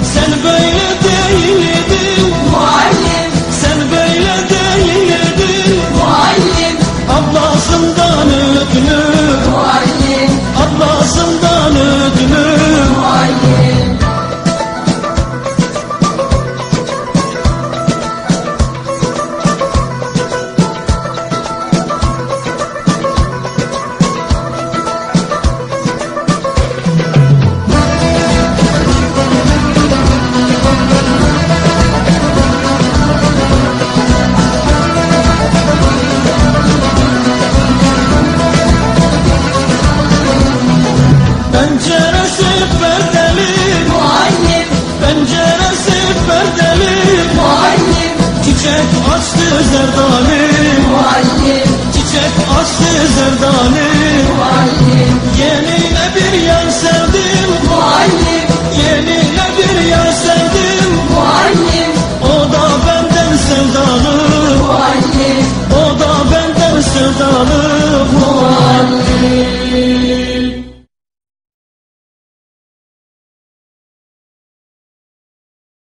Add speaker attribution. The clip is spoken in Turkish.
Speaker 1: Send a Çiçek açtı zerdali Çiçek açtı zerdali Yeminle bir yer sevdim. Yeminle bir yer sevdim. O da benden sevdalı O da benden sevdalı